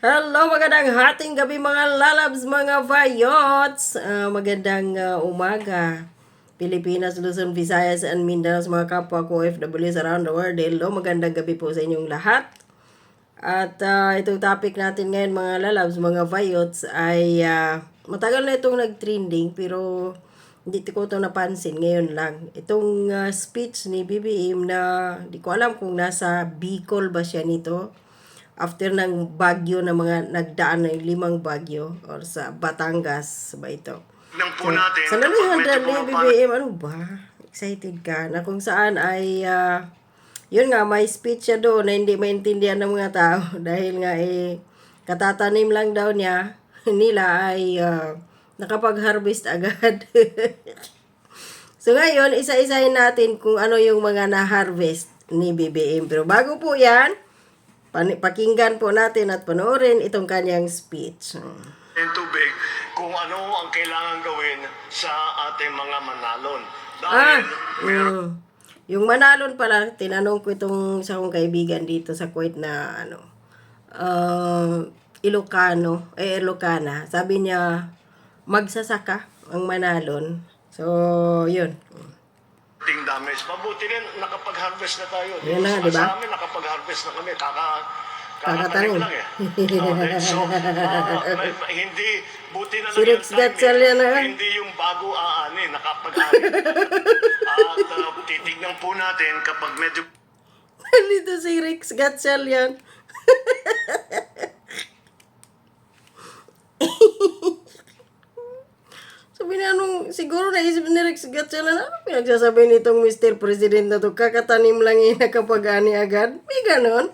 Hello, magandang hating gabi mga lalabs, mga vayots. Ah, magandang ah, umaga. Pilipinas, Luzon, Visayas, and Mindanao mga kapwa ko OFWs around the world. Hello, magandang gabi po sa inyong lahat. At ah, itong topic natin ngayon mga lalabs, mga vayots ay ah, matagal na itong nag-trending pero hindi ko ito napansin ngayon lang. Itong ah, speech ni BBM na di ko alam kung nasa Bicol ba siya nito after ng bagyo na mga nagdaan ng limang bagyo or sa Batangas ba ito. Nang po natin, Sa kapag nalihanda medyo ni bumaba- BBM, ano ba? Excited ka na kung saan ay ah, yun nga, may speech siya doon na hindi maintindihan ng mga tao dahil nga eh, katatanim lang daw niya nila ay ah, nakapag-harvest agad. so ngayon, isa-isahin natin kung ano yung mga na-harvest ni BBM. Pero bago po yan, pakinggan po natin at panoorin itong kanyang speech. ng tubig kung ano ang kailangan gawin sa ating mga manalon. Ah, Dahil meron mm, yung Manalon pala, tinanong ko itong sa kong kaibigan dito sa Kuwait na ano, uh, Ilocano, eh Ilocana. Sabi niya, magsasaka ang Manalon. So, yun. Ting damage. Mabuti rin, nakapag-harvest na tayo. Yan na, di ba? Sa amin, nakapag-harvest na kami. Kaka, Kakatanim. lang eh. Okay, so, may- may- hindi, buti na lang Si Rex yung Gatchel yan, ah. Hindi yung bago aani, nakapag-ani. At ah, titignan po natin kapag medyo Dito si Rex Gatchal yan. Sabi na nung, siguro naisip ni Rex Gatchal na ano pinagsasabi nitong Mr. President na to, kakatanim lang yun nakapag-ani agad. May ganon.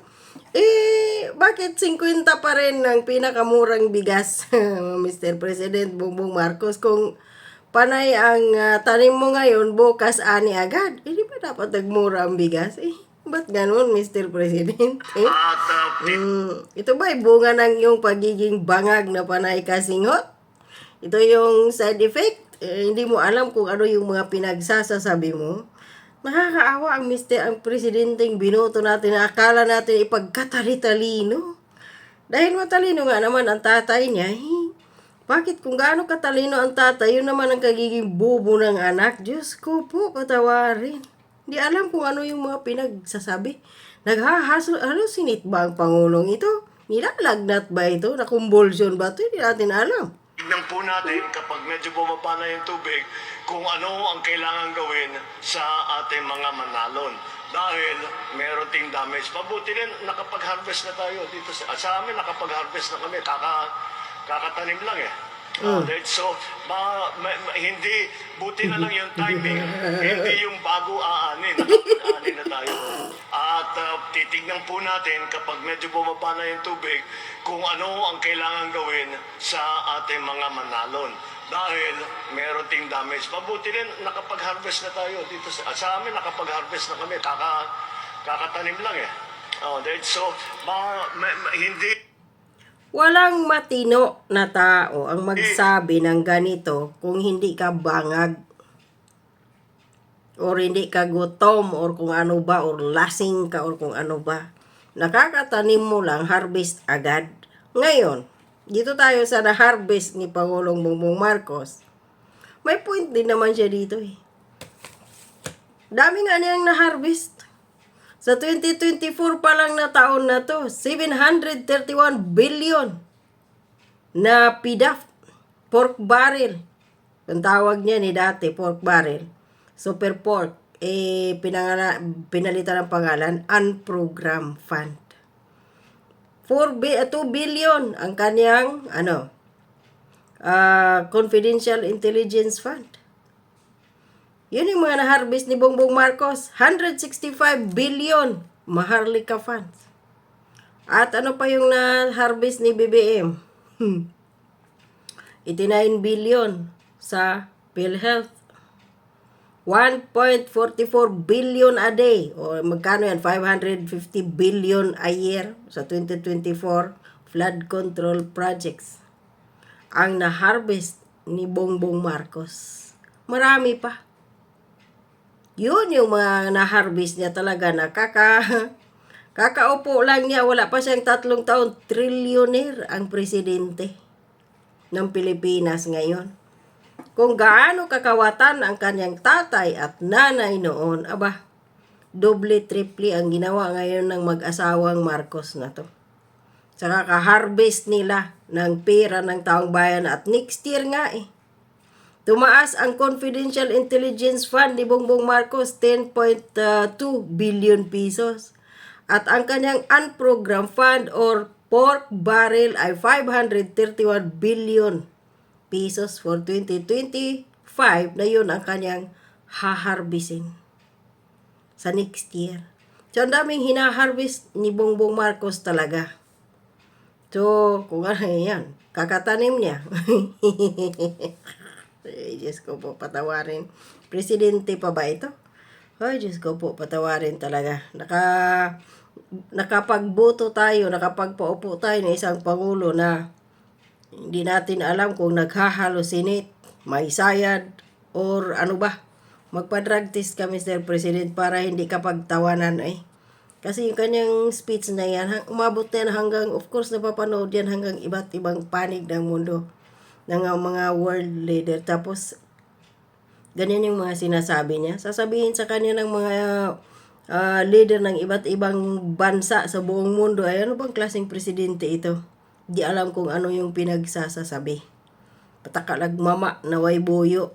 Eh, bakit 50 pa rin ng pinakamurang bigas, Mr. President Bongbong Marcos, kung panay ang ah, tanim mo ngayon, bukas ani agad. Eh, di ba dapat nagmura ang bigas? Eh, ba't ganon, Mr. President? Eh? ah, Mm, ito ba ay bunga ng iyong pagiging bangag na panay kasinghot? Ito yung side effect. Eh, hindi mo alam kung ano yung mga pinagsasasabi mo. Nakakaawa ang mister, ang presidenteng binoto natin na akala natin ipagkatali-talino. Dahil matalino nga naman ang tatay niya, eh, bakit kung gaano katalino ang tatay, yun naman ang kagiging bubo ng anak. Diyos ko po, katawarin. Hindi alam kung ano yung mga pinagsasabi. Naghahalusinit ba ang Pangulong ito? Nilalagnat ba ito? Nakumbulsyon ba ito? Hindi natin alam. Tignan po natin kapag medyo bumaba na yung tubig kung ano ang kailangan gawin sa ating mga manalon. Dahil meron ting damage. Mabuti rin, nakapag-harvest na tayo dito. Sa, sa amin, nakapag-harvest na kami. Kaka, kakatanim lang eh. Uh, so, ma, ma- ma- hindi, buti na lang yung timing. hindi yung bago aani. Nakapag-aani na tayo. At uh, titignan po natin kapag medyo bumaba na yung tubig kung ano ang kailangan gawin sa ating mga manalon. Dahil meron ting damage. Mabuti rin, nakapag-harvest na tayo dito. Sa, sa amin, nakapag-harvest na kami. Kaka, kakatanim lang eh. Oh, so, ma, ma- ma- hindi Walang matino na tao ang magsabi ng ganito kung hindi ka bangag or hindi ka gutom or kung ano ba or lasing ka or kung ano ba. Nakakatanim mo lang harvest agad. Ngayon, dito tayo sa na-harvest ni Pangulong Bongbong Marcos. May point din naman siya dito eh. Dami nga niyang na-harvest. Sa 2024 pa lang na taon na to, 731 billion na PDAF, pork barrel. Ang tawag niya ni dati, pork barrel. Super pork, eh, pinangala, pinalitan ng pangalan, unprogram fund. 4 bi- uh, 2 billion ang kanyang, ano, ah, confidential intelligence fund. Yun yung mga na-harvest ni Bongbong Marcos. 165 billion Maharlika funds. At ano pa yung na-harvest ni BBM? 89 billion sa PhilHealth. 1.44 billion a day. O magkano yan? 550 billion a year sa 2024 flood control projects. Ang na-harvest ni Bongbong Marcos. Marami pa. Yun yung mga na-harvest niya talaga na kaka Kakaupo lang niya, wala pa siyang tatlong taon, trilyoner ang presidente ng Pilipinas ngayon. Kung gaano kakawatan ang kanyang tatay at nanay noon, aba, doble triple ang ginawa ngayon ng mag-asawang Marcos na to. Saka ka-harvest nila ng pera ng taong bayan at next year nga eh. Tumaas ang Confidential Intelligence Fund ni Bongbong Marcos 10.2 billion pesos. At ang kanyang unprogrammed fund or pork barrel ay 531 billion pesos for 2025 na yun ang kanyang haharbisin sa next year. So, ang daming hinaharvest ni Bongbong Marcos talaga. So, kung ano yan, kakatanim niya. Ay, Diyos ko po, patawarin. Presidente pa ba ito? Ay, Diyos ko po, patawarin talaga. Naka, nakapagboto tayo, nakapagpaupo tayo ng isang pangulo na hindi natin alam kung naghahalusinate, may sayad, or ano ba. Magpa-drug test ka, Mr. President, para hindi ka pagtawanan eh. Kasi yung kanyang speech na yan, umabot yan hanggang, of course, napapanood yan hanggang iba't ibang panig ng mundo ng uh, mga world leader. Tapos, ganyan yung mga sinasabi niya. Sasabihin sa kanya ng mga ah, leader ng iba't ibang bansa sa buong mundo, ay ano bang klaseng presidente ito? Di alam kung ano yung pinagsasasabi. Patakalag mama na way buyo.